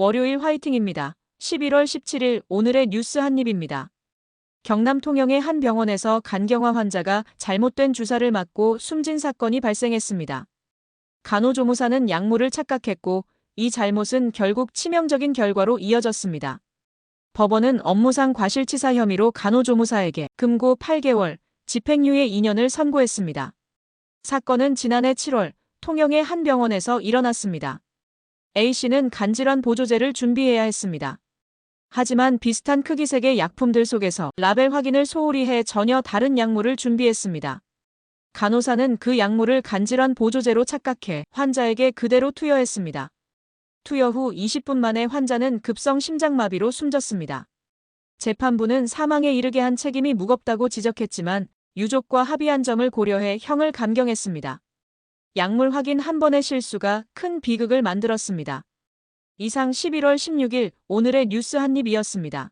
월요일 화이팅입니다. 11월 17일 오늘의 뉴스 한입입니다. 경남 통영의 한 병원에서 간경화 환자가 잘못된 주사를 맞고 숨진 사건이 발생했습니다. 간호조무사는 약물을 착각했고 이 잘못은 결국 치명적인 결과로 이어졌습니다. 법원은 업무상 과실치사 혐의로 간호조무사에게 금고 8개월, 집행유예 2년을 선고했습니다. 사건은 지난해 7월 통영의 한 병원에서 일어났습니다. A씨는 간질환 보조제를 준비해야 했습니다. 하지만 비슷한 크기색의 약품들 속에서 라벨 확인을 소홀히 해 전혀 다른 약물을 준비했습니다. 간호사는 그 약물을 간질환 보조제로 착각해 환자에게 그대로 투여했습니다. 투여 후 20분 만에 환자는 급성 심장마비로 숨졌습니다. 재판부는 사망에 이르게 한 책임이 무겁다고 지적했지만 유족과 합의한 점을 고려해 형을 감경했습니다. 약물 확인 한 번의 실수가 큰 비극을 만들었습니다. 이상 11월 16일 오늘의 뉴스 한입이었습니다.